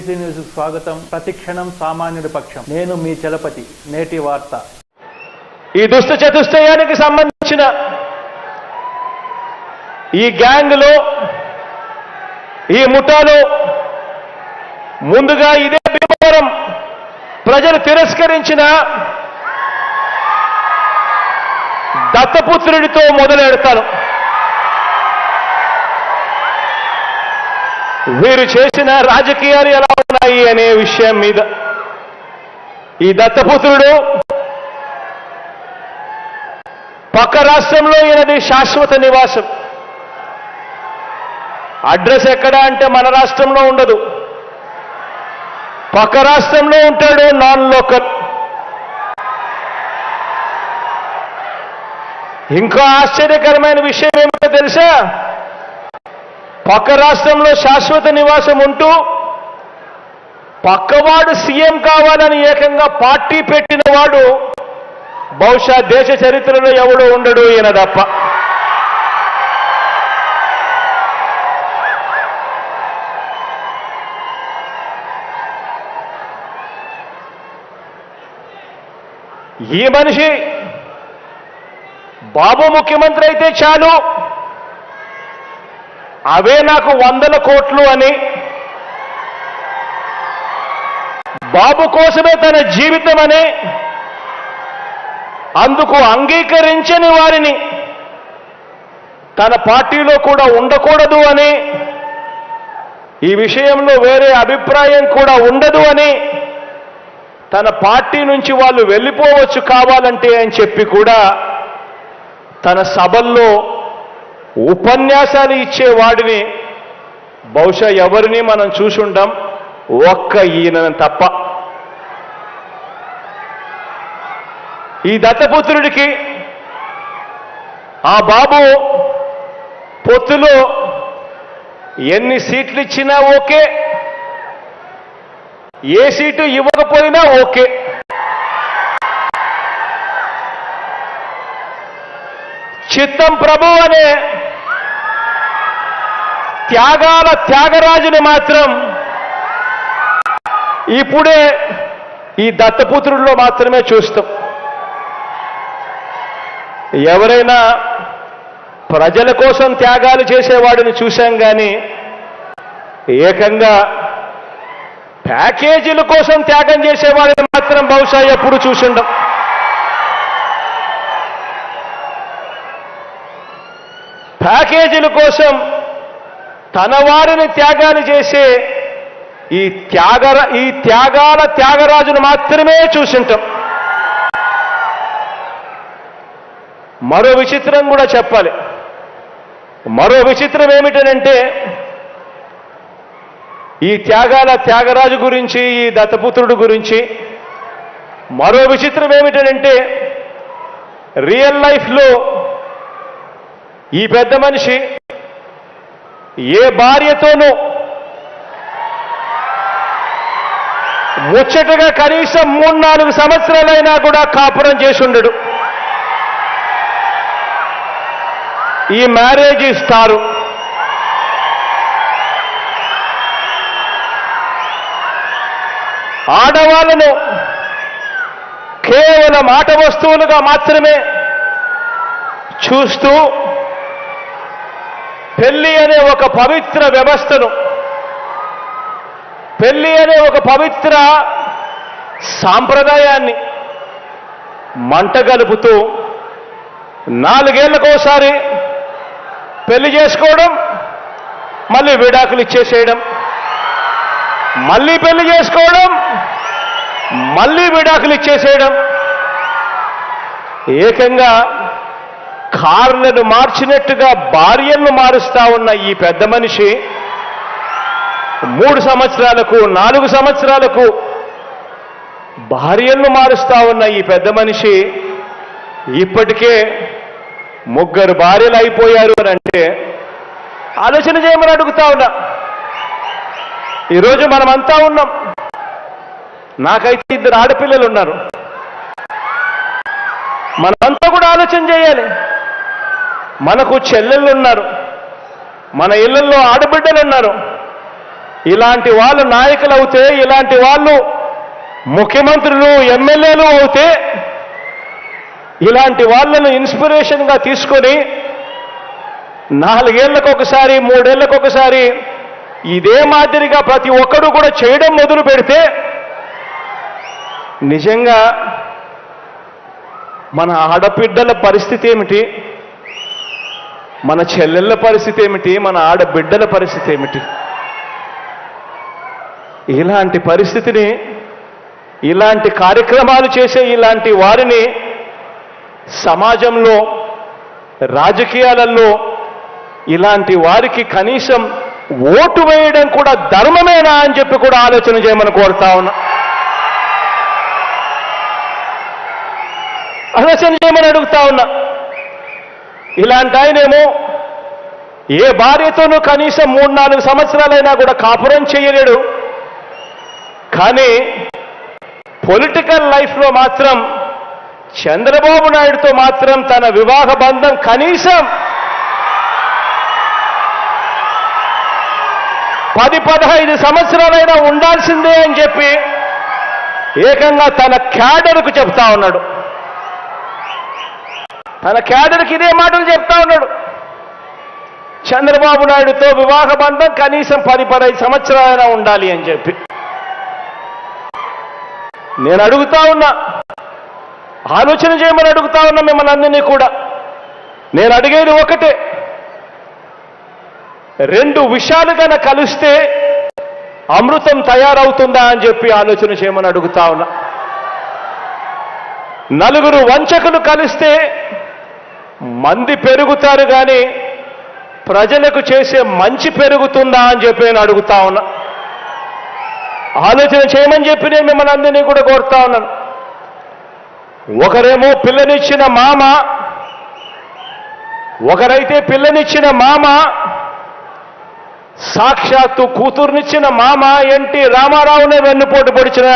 నమస్తే న్యూస్ స్వాగతం. ప్రతిక్షణం సామాన్యుడి పక్షం. నేను మీ చలపతి. నేటి వార్త. ఈ దుష్ట చతుష్టయానికి సంబంధించిన ఈ గ్యాంగ్లో ఈ ముఠాలో ముందుగా ఇదే భీమవరం ప్రజలు తిరస్కరించిన దత్తపుత్రుడితో మొదలెడతాను. వీరు చేసిన రాజకీయాలు ఎలా ఉన్నాయి అనే విషయం మీద ఈ దత్తపుత్రుడు పక్క రాష్ట్రంలో ఈయనది శాశ్వత నివాసం. అడ్రస్ ఎక్కడ అంటే మన రాష్ట్రంలో ఉండదు. పక్క రాష్ట్రంలో ఉంటాడు నాన్ లోకల్. ఇంకా ఆశ్చర్యకరమైన విషయం ఏమిటో తెలుసా? పక్క రాష్ట్రంలో శాశ్వత నివాసం ఉంటూ పక్కవాడు సీఎం కావాలని ఏకంగా పార్టీ పెట్టిన వాడు బహుశా దేశ చరిత్రలో ఎవడు ఉండడు ఈయన తప్ప. ఈ మనిషి బాబు ముఖ్యమంత్రి అయితే చాలు. అవే నాకు వందల కోట్లు అని. బాబు కోసమే తన జీవితం అని. అందుకు అంగీకరించని వారిని తన పార్టీలో కూడా ఉండకూడదు అని. ఈ విషయంలో వేరే అభిప్రాయం కూడా ఉండదు అని. తన పార్టీ నుంచి వాళ్ళు వెళ్ళిపోవచ్చు కావాలంటే అని చెప్పి కూడా తన సభల్లో ఉపన్యాసాలు ఇచ్చేవాడిని. బహుశా ఎవరిని మనం చూసుంటాం? ఒక్క ఈయన తప్ప. ఈ దత్తపుత్రుడికి ఆ బాబు పొత్తులో ఎన్ని సీట్లు ఇచ్చినా ఓకే. ఏ సీటు ఇవ్వకపోయినా ఓకే. చిత్తం ప్రభు అనే త్యాగాల త్యాగరాజుని మాత్రం ఇప్పుడే ఈ దత్తపుత్రుల్లో మాత్రమే చూస్తాం. ఎవరైనా ప్రజల కోసం త్యాగాలు చేసేవాడిని చూశాం కానీ ఏకంగా ప్యాకేజీల కోసం త్యాగం చేసేవాడిని మాత్రం బహుశా ఎప్పుడు చూసిండం. ప్యాకేజీల కోసం తన వారిని త్యాగాలు చేసే ఈ త్యాగ ఈ త్యాగాల త్యాగరాజును మాత్రమే చూసింటాం. మరో విచిత్రం కూడా చెప్పాలి. మరో విచిత్రం ఏమిటనంటే ఈ త్యాగాల త్యాగరాజు గురించి ఈ దత్తపుత్రుడు గురించి మరో విచిత్రం ఏమిటనంటే రియల్ లైఫ్లో ఈ పెద్ద మనిషి ఏ భార్యతోనూ ముచ్చటగా కనీసం మూడు నాలుగు సంవత్సరాలైనా కూడా కాపురం చేసి ఉండడు ఈ మ్యారేజ్ ఇస్తారు ఆడవాళ్ళను కేవలం ఆట వస్తువులుగా మాత్రమే చూస్తూ పెళ్ళి అనే ఒక పవిత్ర వ్యవస్థను పెళ్ళి అనే ఒక పవిత్ర సాంప్రదాయాన్ని మంటగలుపుతూ నాలుగేళ్ళకోసారి పెళ్ళి చేసుకోవడం మళ్ళీ విడాకులు ఇచ్చేసేయడం మళ్ళీ పెళ్ళి చేసుకోవడం మళ్ళీ విడాకులు ఇచ్చేసేయడం ఏకంగా కార్లను మార్చినట్టుగా భార్యలను మారుస్తా ఉన్న ఈ పెద్ద మనిషి మూడు సంవత్సరాలకు నాలుగు సంవత్సరాలకు భార్యలను మారుస్తా ఉన్న ఈ పెద్ద మనిషి ఇప్పటికే ముగ్గురు భార్యలు అయిపోయారు అని అంటే ఆలోచన చేయమని అడుగుతా ఉన్నా. ఈరోజు మనమంతా ఉన్నాం. నాకైతే ఇద్దరు ఆడపిల్లలు ఉన్నారు. మనమంతా కూడా ఆలోచన చేయాలి. మనకు చెల్లెళ్ళు ఉన్నారు మన ఇళ్ళలో ఆడబిడ్డలు ఉన్నారు ఇలాంటి వాళ్ళు నాయకులు అవుతే ఇలాంటి వాళ్ళు ముఖ్యమంత్రులు ఎమ్మెల్యేలు అవుతే ఇలాంటి వాళ్ళను ఇన్స్పిరేషన్గా తీసుకొని నాలుగేళ్ళకు ఒకసారి మూడేళ్ళకు ఒకసారి ఇదే మాదిరిగా ప్రతి ఒక్కరు కూడా చేయడం మొదలు పెడితే నిజంగా మన ఆడబిడ్డల పరిస్థితి ఏమిటి? మన చెల్లెళ్ళ పరిస్థితి ఏమిటి? మన ఆడబిడ్డల పరిస్థితి ఏమిటి? ఇలాంటి పరిస్థితిని ఇలాంటి కార్యక్రమాలు చేసే ఇలాంటి వారిని సమాజంలో రాజకీయాలలో ఇలాంటి వారికి కనీసం ఓటు వేయడం కూడా ధర్మమేనా అని చెప్పి కూడా ఆలోచన చేయమని కోరుతా ఉన్నా. ఆలోచన చేయమని అడుగుతా ఉన్నా. ఇలాంటి ఆయనేమో ఏ భార్యతోనూ కనీసం మూడు నాలుగు సంవత్సరాలైనా కూడా కాపురం చేయలేడు. కానీ పొలిటికల్ లైఫ్లో మాత్రం చంద్రబాబు నాయుడుతో మాత్రం తన వివాహ బంధం కనీసం పది పదహైదు సంవత్సరాలైనా ఉండాల్సిందే అని చెప్పి ఏకంగా తన క్యాడర్కు చెప్తా ఉన్నాడు. తన క్యాడర్కి ఇదే మాటలు చెప్తా ఉన్నాడు. చంద్రబాబు నాయుడుతో వివాహ బంధం కనీసం పది పదహైదు సంవత్సరాలైనా ఉండాలి అని చెప్పి. నేను అడుగుతా ఉన్నా. ఆలోచన చేయమని అడుగుతా ఉన్నా మిమ్మల్ని అందరినీ కూడా. నేను అడిగేది ఒకటే. రెండు విషయాలు గన కలిస్తే అమృతం తయారవుతుందా అని చెప్పి ఆలోచన చేయమని అడుగుతా ఉన్నా. నలుగురు వంచకులు కలిస్తే మంది పెరుగుతారు కానీ ప్రజలకు చేసే మంచి పెరుగుతుందా అని చెప్పి నేను అడుగుతా ఉన్నా. ఆలోచన చేయమని చెప్పి నేను మిమ్మల్ని అందరినీ కూడా కోరుతా ఉన్నాను. ఒకరేమో పిల్లనిచ్చిన మామ ఒకరైతే పిల్లనిచ్చిన మామ సాక్షాత్తు కూతుర్నిచ్చిన మామ ఎన్టీ రామారావునే వెన్నుపోటు పొడిచిన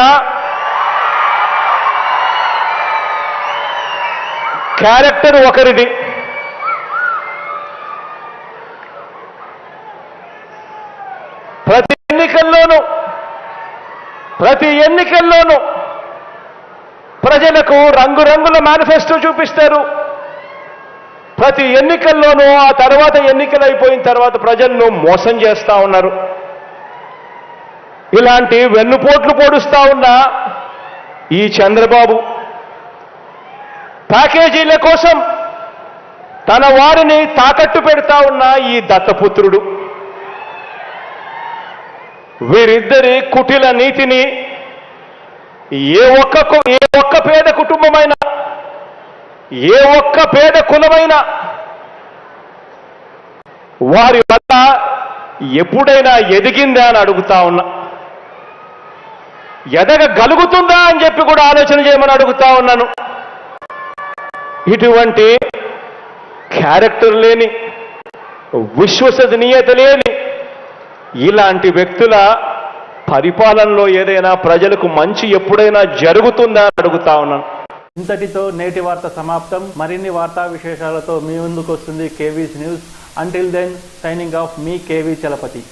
క్యారెక్టర్ ఒకరిది. ప్రతి ఎన్నికల్లోనూ ప్రతి ఎన్నికల్లోనూ ప్రజలకు రంగురంగుల మేనిఫెస్టో చూపిస్తారు. ప్రతి ఎన్నికల్లోనూ ఆ తర్వాత ఎన్నికలు అయిపోయిన తర్వాత ప్రజలను మోసం చేస్తూ ఉన్నారు. ఇలాంటి వెన్నుపోట్లు పొడుస్తా ఉన్న ఈ చంద్రబాబు ప్యాకేజీల కోసం తన వారిని తాకట్టు పెడతా ఉన్న ఈ దత్తపుత్రుడు. వీరిద్దరి కుటిల నీతిని ఏ ఒక్క కు- ఏ ఒక్క పేద కుటుంబమైనా ఏ ఒక్క పేద కులమైనా వారి వల్ల ఎప్పుడైనా ఎదిగిందా అని అడుగుతా ఉన్నా. ఎదగగలుగుతుందా అని చెప్పి కూడా ఆలోచన చేయమని అడుగుతా ఉన్నాను. ఇటువంటి క్యారెక్టర్ లేని విశ్వసనీయత లేని ఇలాంటి వ్యక్తుల పరిపాలనలో ఏదైనా ప్రజలకు మంచి ఎప్పుడైనా జరుగుతుందా అడుగుతా ఉన్నాను. ఇంతటితో నేటి వార్త సమాప్తం. మరిన్ని వార్తా విశేషాలతో మీ ముందుకు వస్తుంది KV's news. Until then signing off మీ కేవీ చలపతి.